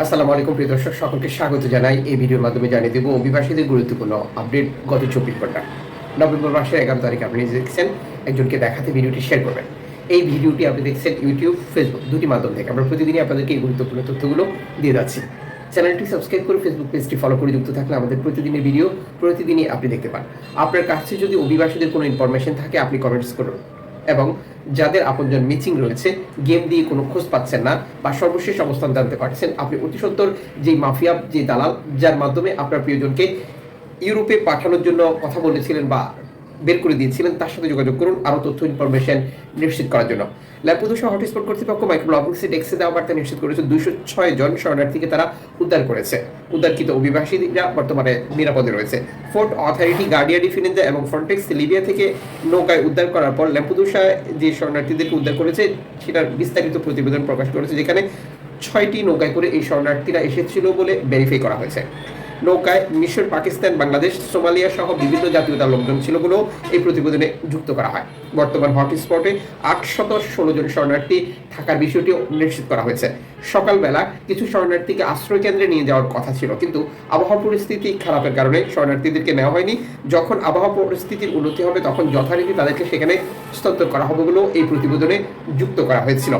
আসসালামু আলাইকুম, প্রিয় দর্শক, সকলকে স্বাগত জানাই। এই ভিডিওর মাধ্যমে জানিয়ে দেবো অভিবাসীদের গুরুত্বপূর্ণ আপডেট গত চব্বিশ ঘণ্টা। নভেম্বর মাসের এগারো তারিখ আপনি দেখছেন, একজনকে দেখাতে ভিডিওটি শেয়ার করবেন। এই ভিডিওটি আপনি দেখছেন ইউটিউব ফেসবুক দুটি মাধ্যম থেকে। আমরা প্রতিদিনই আপনাদেরকে এই গুরুত্বপূর্ণ তথ্যগুলো দিয়ে যাচ্ছি। চ্যানেলটি সাবস্ক্রাইব করে ফেসবুক পেজটি ফলো করে যুক্ত থাকলে আমাদের প্রতিদিনের ভিডিও প্রতিদিনই আপনি দেখতে পান। আপনার কাছে যদি অভিবাসীদের কোনো ইনফরমেশন থাকে, আপনি কমেন্টস করুন। এবং যাদের আপনজন মিচিং রয়েছে, গেম দিয়ে কোনো খোঁজ পাচ্ছেন না বা সর্বশেষ অবস্থান জানতে পারছেন, আপনি অতি সত্তর যেই মাফিয়া যে দালাল, যার মাধ্যমে আপনার প্রিয়জনকে ইউরোপে পাঠানোর জন্য কথা বলেছিলেন বা বের করে দিয়েছিলেন, তার সাথে যোগাযোগ করুন, আরও তথ্য ইনফরমেশন নিশ্চিত করার জন্য। ল্যাম্পুদোসা হটস্পট কর্তৃপক্ষ মাইক্রোব্লগিং সিট এক্সে দেওয়া বার্তা নিশ্চিত করেছে, দুইশো ছয় জন শরণার্থীকে তারা উদ্ধার করেছে। উদ্ধারকৃত অভিবাসীরা বর্তমানে নিরাপদে রয়েছে। ফোর্ট অথরিটি গার্ডিয়া ডিফিনেন্সা এবং ফ্রন্টেক্স লিবিয়া থেকে নৌকায় উদ্ধার করার পর ল্যাম্পুদোসা যে শরণার্থীদেরকে উদ্ধার করেছে, সেটার বিস্তারিত প্রতিবেদন প্রকাশ করেছে, যেখানে ছয়টি নৌকায় করে এই শরণার্থীরা এসেছিল বলে ভেরিফাই করা হয়েছে। নৌকায় মিশর, পাকিস্তান, বাংলাদেশ, সোমালিয়া সহ বিভিন্ন জাতীয়তার লোকজন ছিল বলেও এই প্রতিবেদনে যুক্ত করা হয়। বর্তমান হটস্পটে আটশত ষোলো জন শরণার্থী থাকার বিষয়টিও নিশ্চিত করা হয়েছে। সকালবেলা কিছু শরণার্থীকে আশ্রয় কেন্দ্রে নিয়ে যাওয়ার কথা ছিল, কিন্তু আবহাওয়া পরিস্থিতি খারাপের কারণে শরণার্থীদেরকে নেওয়া হয়নি। যখন আবহাওয়া পরিস্থিতির উন্নতি হবে, তখন যথারীতি তাদেরকে সেখানে স্থানান্তর করা হবে বলেও এই প্রতিবেদনে যুক্ত করা হয়েছিল।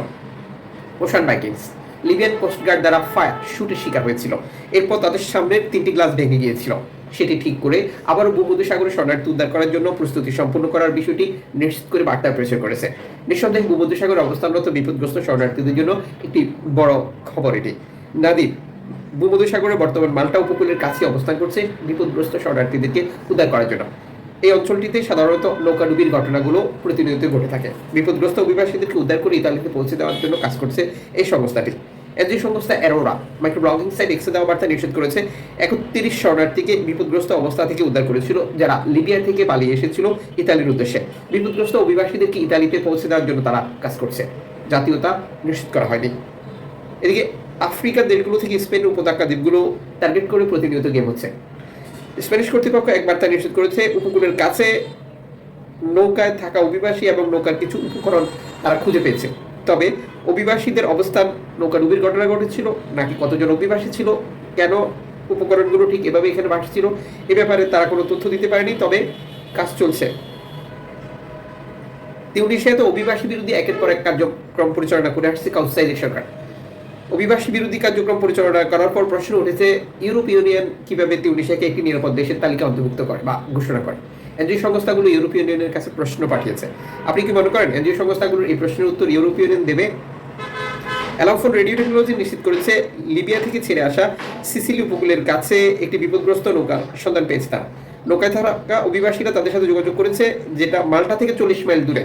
Ocean vikings. Libyan coast guard দ্বারা ফায়ার শুটের শিকার হয়েছিল। এরপর তাদের সামনে তিনটি গ্লাস ভেঙে গিয়েছিল। সেটি ঠিক করে আবারও ভূমধ্যসাগরে শরণার্থী উদ্ধার করার জন্য প্রস্তুতি সম্পন্ন করার বিষয়টি নিশ্চিত করে বার্তা প্রেষণ করেছে। নিঃসন্দেহে ভূমধ্যসাগরে অবস্থানরত বিপদগ্রস্ত শরণার্থীদের জন্য একটি বড় খবর এটি। নাদির ভূমধ্যসাগরে বর্তমান মাল্টা উপকূলের কাছে অবস্থান করছে বিপদগ্রস্ত শরণার্থীদেরকে উদ্ধার করার জন্য। এই অঞ্চলটিতে সাধারণত নৌকাডুবির ঘটনাগুলো প্রতিনিয়ত ঘটে থাকে। বিপদগ্রস্ত অভিবাসীদেরকে উদ্ধার করে ইতালিতে পৌঁছে দেওয়ার জন্য কাজ করছে এই সংস্থাটি। এনজিও সংস্থা অ্যারোরা মাইক্রো ব্লগিং সাইট এক্সে দেওয়া বার্তা নিষেধ করেছে। একত্রিশ শরণার্থীকে বিপদগ্রস্ত অবস্থা থেকে উদ্ধার করেছিল, যারা লিবিয়া থেকে পালিয়ে এসেছিল ইতালির উদ্দেশ্যে। বিপদগ্রস্ত অভিবাসীদেরকে ইতালিতে পৌঁছে দেওয়ার জন্য তারা কাজ করছে। জাতীয়তা নিশ্চিত করা হয়নি। এদিকে আফ্রিকার দেশগুলো থেকে স্পেন উপত্যকা দ্বীপগুলো টার্গেট করে প্রতিনিয়ত গেম হচ্ছে। স্প্যানিশ কর্তৃপক্ষ এক বার্তা নিশ্চিত করেছে, উপকূলের কাছে নৌকায় থাকা অভিবাসী এবং নৌকার কিছু উপকরণ তারা খুঁজে পেয়েছে। তবে অভিবাসীদের অবস্থান, নৌকা ডুবির ঘটনা ঘটেছিল, নাকি কতজন অভিবাসী ছিল, কেন উপকরণগুলো ঠিক এভাবে এখানে ভাসছিল এ ব্যাপারে তারা কোনো তথ্য দিতে পারেনি, তবে কাজ চলছে। তিউনিশিয়াতে অভিবাসী বিরোধী একের পর এক কার্যক্রম পরিচালনা করে আসছে কাউসাইলের সরকার। অভিবাসী বিরোধী কার্যক্রম পরিচালনা করার পর প্রশ্ন উঠেছে, ইউরোপ ইউনিয়ন কীভাবে তিউনিশিয়াকে একটি নিরাপদ দেশের তালিকা অন্তর্ভুক্ত করে বা ঘোষণা করে? এনজিও সংস্থাগুলো ইউরোপীয় ইউনিয়নের কাছে প্রশ্ন পাঠিয়েছে। আপনি কি মনে করেন, এনজিও সংস্থাগুলোর এই প্রশ্নের উত্তর ইউরোপীয় ইউনিয়ন দেবে? অ্যালাউফোন রেডিও টেকনোলজি নিশ্চিত করেছে, লিবিয়া থেকে ছেড়ে আসা সিসিলি উপকূলের কাছে একটি বিপদগ্রস্ত নৌকার সন্ধান পেয়েছে তারা। নৌকায় থাকা অভিবাসীরা তাদের সাথে যোগাযোগ করেছে, যেটা মাল্টা থেকে চল্লিশ মাইল দূরে।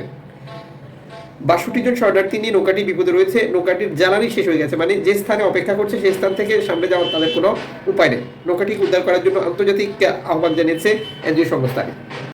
বাষট্টি জন শরণার্থী নিয়ে নৌকাটি বিপদে রয়েছে। নৌকাটির জ্বালানি শেষ হয়ে গেছে। মানে যে স্থানে অপেক্ষা করছে সেই স্থান থেকে সামনে যাওয়ার তাদের কোনো উপায় নেই। নৌকাটি উদ্ধার করার জন্য আন্তর্জাতিক আহ্বান জানিয়েছে এনজিও সংস্থাটি।